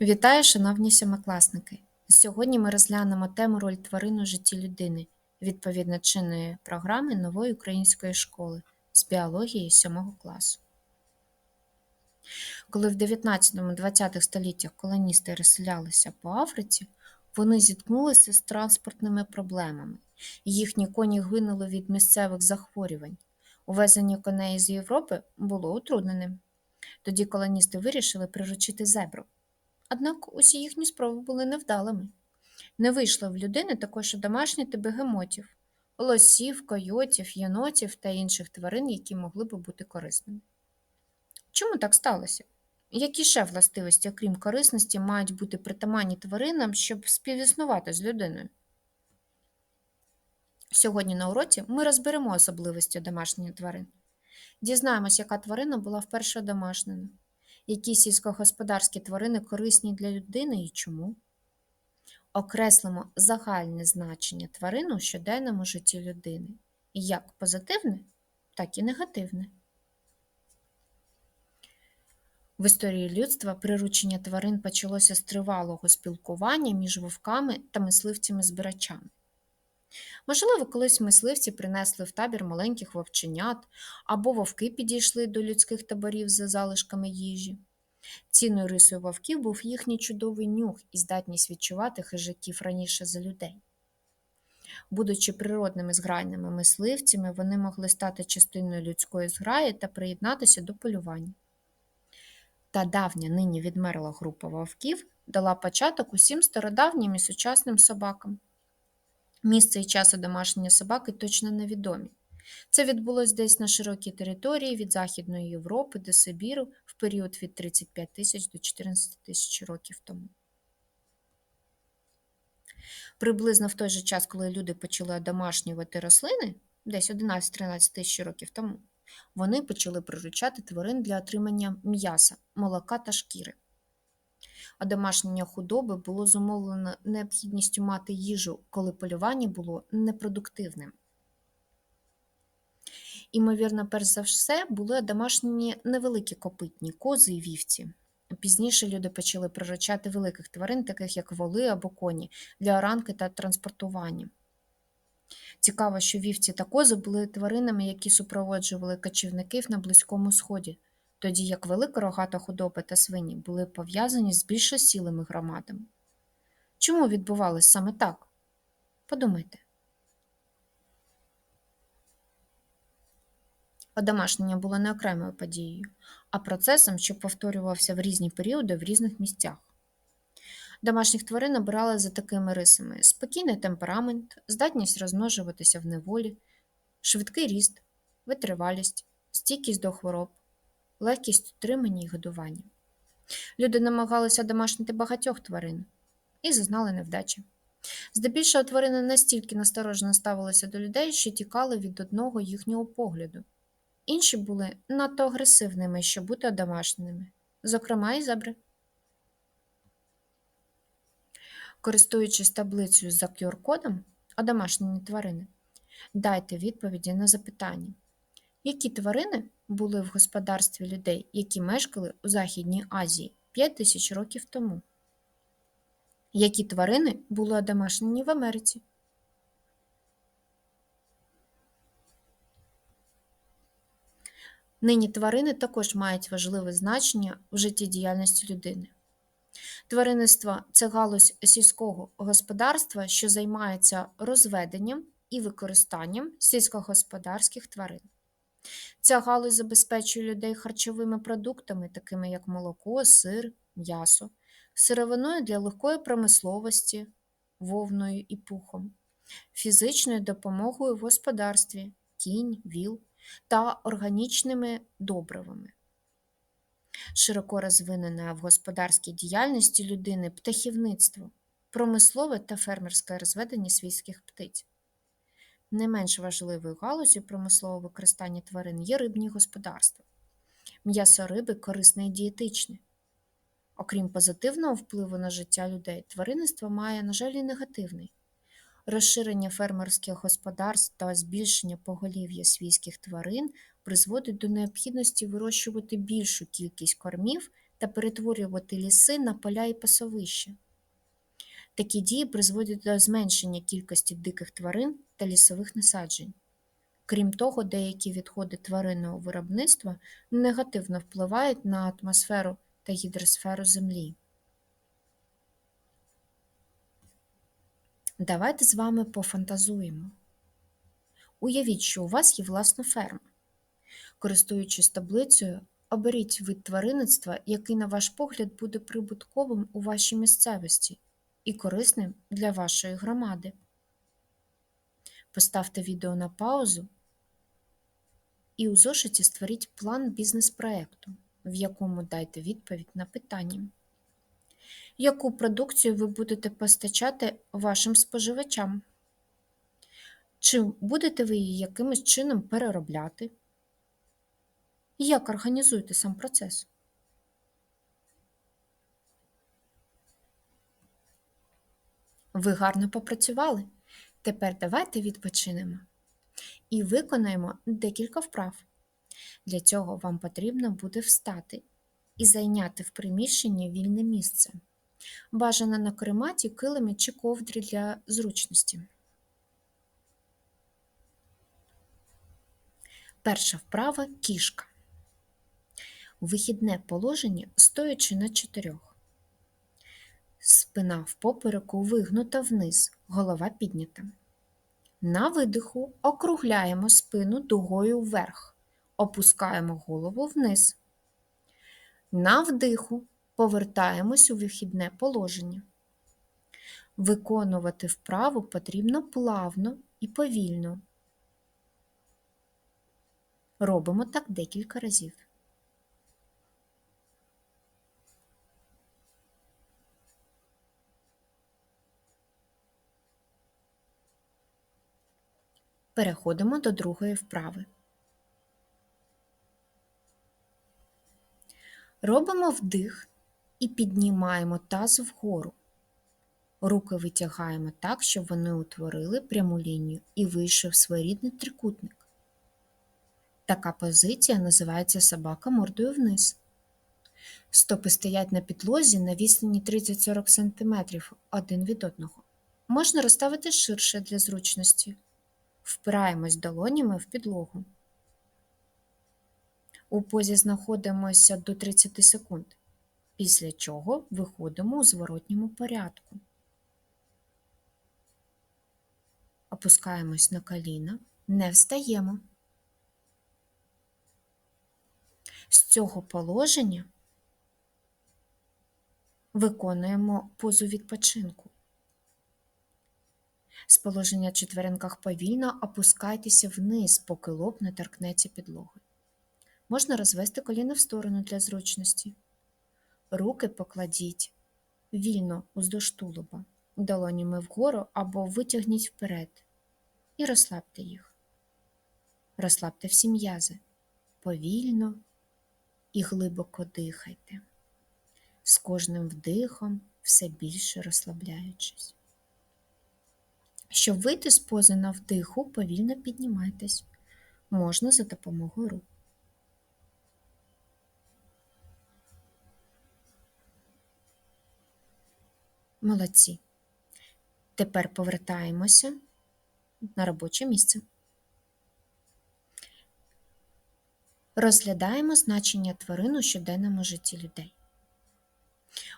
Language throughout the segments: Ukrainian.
Вітаю, шановні сьомикласники! Сьогодні ми розглянемо тему роль тварин у житті людини відповідно чинної програми нової української школи з біології 7 класу. Коли в 19-20 століттях колоністи розселялися по Африці, вони зіткнулися з транспортними проблемами. Їхні коні гинули від місцевих захворювань. Увезення коней з Європи було утрудненим. Тоді колоністи вирішили приручити зебру. Однак усі їхні спроби були невдалими. Не вийшло в людини також і домашніх бегемотів, лосів, койотів, єнотів та інших тварин, які могли б бути корисними. Чому так сталося? Які ще властивості, окрім корисності, мають бути притаманні тваринам, щоб співіснувати з людиною? Сьогодні на уроці ми розберемо особливості домашніх тварин. Дізнаємось, яка тварина була вперше домашнена, які сільськогосподарські тварини корисні для людини і чому. Окреслимо загальне значення тварин у щоденному житті людини, як позитивне, так і негативне. В історії людства приручення тварин почалося з тривалого спілкування між вовками та мисливцями-збирачами. Можливо, колись мисливці принесли в табір маленьких вовченят, або вовки підійшли до людських таборів за залишками їжі. Цінною рисою вовків був їхній чудовий нюх і здатність відчувати хижаків раніше за людей. Будучи природними зграйними мисливцями, вони могли стати частиною людської зграї та приєднатися до полювання. Та давня нині відмерла група вовків дала початок усім стародавнім і сучасним собакам. Місце і час одомашнення собаки точно невідомі. Це відбулось десь на широкій території від Західної Європи до Сибіру в період від 35 тисяч до 14 тисяч років тому. Приблизно в той же час, коли люди почали одомашнювати рослини, десь 11-13 тисяч років тому, вони почали приручати тварин для отримання м'яса, молока та шкіри. Одомашнення худоби було зумовлено необхідністю мати їжу, коли полювання було непродуктивним. Імовірно, перш за все, були домашні невеликі копитні кози і вівці. Пізніше люди почали приручати великих тварин, таких як воли або коні, для оранки та транспортування. Цікаво, що вівці та кози були тваринами, які супроводжували кочівників на Близькому Сході, тоді як велика рогата худоба та свині були пов'язані з більш осілими громадами. Чому відбувалось саме так? Подумайте. Одомашнення було не окремою подією, а процесом, що повторювався в різні періоди в різних місцях. Домашніх тварин обирали за такими рисами: спокійний темперамент, здатність розмножуватися в неволі, швидкий ріст, витривалість, стійкість до хвороб, легкість утримання і годування. Люди намагалися домашнити багатьох тварин і зазнали невдачі. Здебільшого тварини настільки насторожено ставилися до людей, що тікали від одного їхнього погляду. Інші були надто агресивними, щоб бути домашніми, зокрема і зебри. Користуючись таблицею за QR-кодом одомашнені тварини, дайте відповіді на запитання, які тварини були в господарстві людей, які мешкали у Західній Азії 5 тисяч років тому? Які тварини були одомашнені в Америці? Нині тварини також мають важливе значення в життєдіяльності людини. Тваринництво це галузь сільського господарства, що займається розведенням і використанням сільськогосподарських тварин. Ця галузь забезпечує людей харчовими продуктами, такими як молоко, сир, м'ясо, сировиною для легкої промисловості, вовною і пухом, фізичною допомогою в господарстві, кінь, віл та органічними добривами. Широко розвинене в господарській діяльності людини птахівництво, промислове та фермерське розведення свійських птиць. Не менш важливою галузю промислового використання тварин є рибні господарства. М'ясо риби корисне і дієтичне. Окрім позитивного впливу на життя людей, тваринництво має, на жаль, і негативний. Розширення фермерських господарств та збільшення поголів'я свійських тварин призводить до необхідності вирощувати більшу кількість кормів та перетворювати ліси на поля і пасовища. Такі дії призводять до зменшення кількості диких тварин та лісових насаджень. Крім того, деякі відходи тваринного виробництва негативно впливають на атмосферу та гідросферу Землі. Давайте з вами пофантазуємо. Уявіть, що у вас є власна ферма. Користуючись таблицею, оберіть вид тваринництва, який, на ваш погляд, буде прибутковим у вашій місцевості і корисним для вашої громади. Поставте відео на паузу і у зошиті створіть план бізнес-проекту, в якому дайте відповідь на питання. Яку продукцію ви будете постачати вашим споживачам? Чи будете ви її якимось чином переробляти? Як організуєте сам процес? Ви гарно попрацювали. Тепер давайте відпочинемо і виконаємо декілька вправ. Для цього вам потрібно буде встати і зайняти в приміщенні вільне місце. Бажано на крематі, килимі чи ковдрі для зручності. Перша вправа кішка. Вихідне положення стоячи на чотирьох. Спина в попереку вигнута вниз, голова піднята. На видиху округляємо спину дугою вверх, опускаємо голову вниз. На вдиху повертаємось у вихідне положення. Виконувати вправу потрібно плавно і повільно. Робимо так декілька разів. Переходимо до другої вправи. Робимо вдих і піднімаємо таз вгору. Руки витягаємо так, щоб вони утворили пряму лінію і вийшов своєрідний трикутник. Така позиція називається собака мордою вниз. Стопи стоять на підлозі на відстані 30-40 см один від одного. Можна розставити ширше для зручності. Впираємось долонями в підлогу. У позі знаходимося до 30 секунд, після чого виходимо у зворотньому порядку. Опускаємось на коліна, не встаємо. З цього положення виконуємо позу відпочинку. З положення четверенках повільно опускайтеся вниз, поки лоб не торкнеться підлоги. Можна розвести коліна в сторону для зручності. Руки покладіть вільно уздовж тулуба, долонями вгору або витягніть вперед і розслабте їх. Розслабте всі м'язи. Повільно і глибоко дихайте. З кожним вдихом все більше розслабляючись. Щоб вийти з пози на вдиху, повільно піднімайтесь. Можна за допомогою рук. Молодці. Тепер повертаємося на робоче місце. Розглядаємо значення тварин у щоденному житті людей.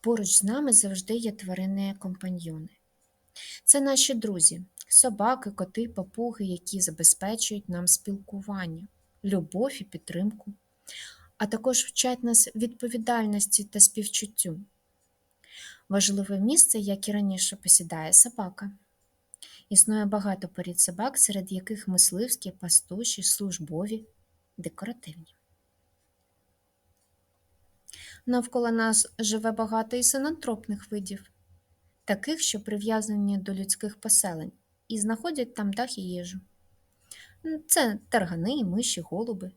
Поруч з нами завжди є тварини-компаньйони. Це наші друзі, собаки, коти, папуги, які забезпечують нам спілкування, любов і підтримку, а також вчать нас відповідальності та співчуттю. Важливе місце, як і раніше, посідає собака. Існує багато порід собак, серед яких мисливські, пастуші, службові, декоративні. Навколо нас живе багато і синантропних видів, таких, що прив'язані до людських поселень і знаходять там дах і їжу. Це таргани, миші, голуби.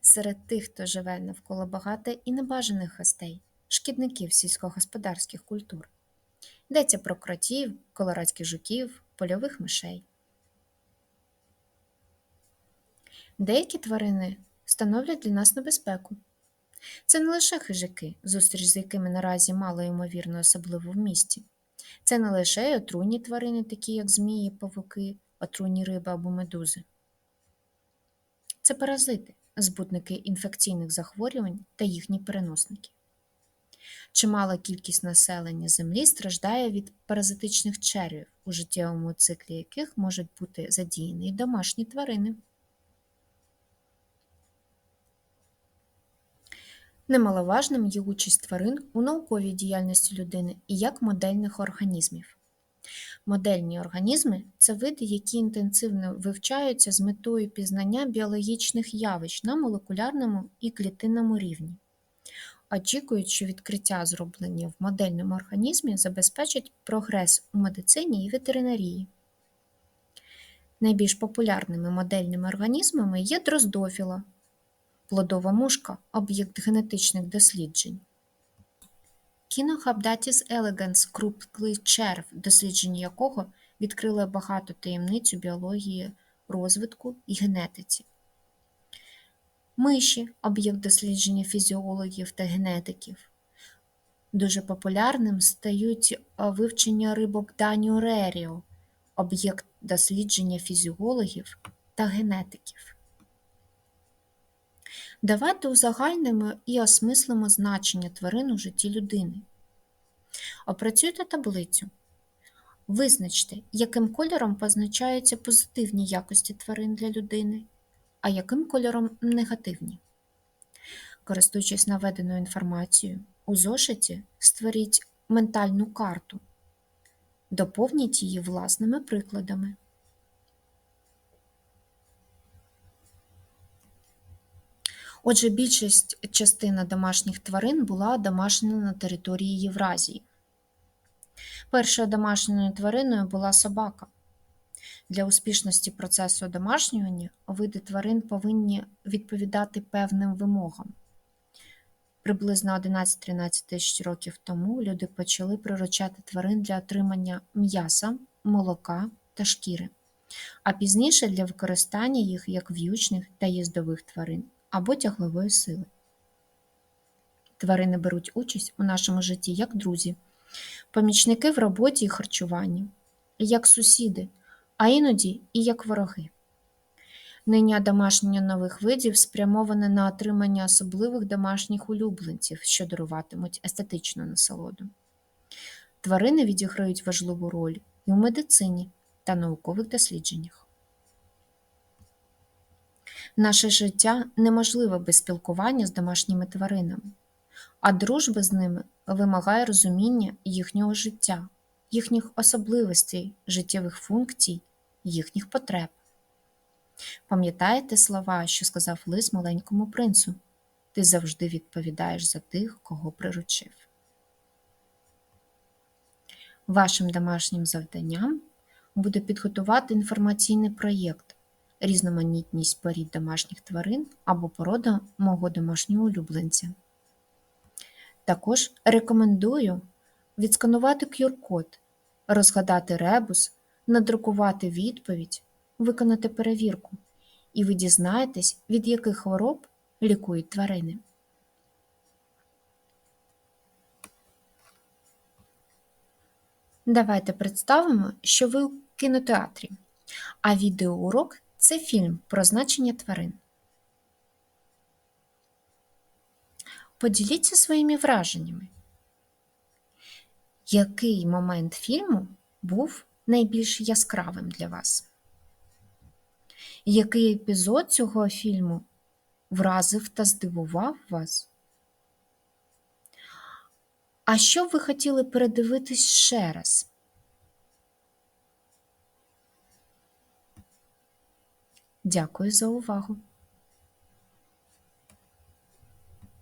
Серед тих, хто живе навколо багато і небажаних гостей, шкідників сільськогосподарських культур. Йдеться про кротів, колорадських жуків, польових мишей. Деякі тварини становлять для нас небезпеку. Це не лише хижаки, зустріч з якими наразі мало ймовірно, особливо в місті. Це не лише й отруйні тварини, такі як змії, павуки, отруйні риби або медузи. Це паразити, збутники інфекційних захворювань та їхні переносники. Чимала кількість населення Землі страждає від паразитичних червів, у життєвому циклі яких можуть бути задіяні домашні тварини. Немаловажним є участь тварин у науковій діяльності людини і як модельних організмів. Модельні організми це види, які інтенсивно вивчаються з метою пізнання біологічних явищ на молекулярному і клітинному рівні. Очікують, що відкриття, зроблені в модельному організмі, забезпечать прогрес у медицині і ветеринарії. Найбільш популярними модельними організмами є дроздофіла, плодова мушка об'єкт генетичних досліджень. Кінохабдатіс елеганс круглий черв, дослідження якого відкрили багато таємниць у біології розвитку і генетиці. Миші об'єкт дослідження фізіологів та генетиків. Дуже популярним стають вивчення рибок Даніо Реріо, об'єкт дослідження фізіологів та генетиків. Давайте узагальнимо і осмислимо значення тварин у житті людини. Опрацюйте таблицю. Визначте, яким кольором позначаються позитивні якості тварин для людини, а яким кольором негативні. Користуючись наведеною інформацією, у зошиті створіть ментальну карту, доповніть її власними прикладами. Отже, більшість частина домашніх тварин була домашня на території Євразії. Першою домашньою твариною була собака. Для успішності процесу домашнювання види тварин повинні відповідати певним вимогам. Приблизно 11-13 тисяч років тому люди почали приручати тварин для отримання м'яса, молока та шкіри, а пізніше для використання їх як в'ючних та їздових тварин або тяглової сили. Тварини беруть участь у нашому житті як друзі, помічники в роботі і харчуванні, як сусіди, а іноді і як вороги. Нині домашнє нових видів спрямоване на отримання особливих домашніх улюбленців, що даруватимуть естетичну насолоду. Тварини відіграють важливу роль і у медицині та наукових дослідженнях. Наше життя неможливе без спілкування з домашніми тваринами, а дружба з ними вимагає розуміння їхнього життя, їхніх особливостей, життєвих функцій, їхніх потреб. Пам'ятаєте слова, що сказав лис маленькому принцу? Ти завжди відповідаєш за тих, кого приручив. Вашим домашнім завданням буде підготувати інформаційний проєкт, різноманітність порід домашніх тварин або порода мого домашнього улюбленця. Також рекомендую відсканувати QR-код, розгадати ребус, надрукувати відповідь, виконати перевірку, і ви дізнаєтесь, від яких хвороб лікують тварини. Давайте представимо, що ви у кінотеатрі, а відеоурок це фільм про значення тварин. Поділіться своїми враженнями. Який момент фільму був найбільш яскравим для вас? Який епізод цього фільму вразив та здивував вас? А що ви хотіли передивитись ще раз? Дякую за увагу!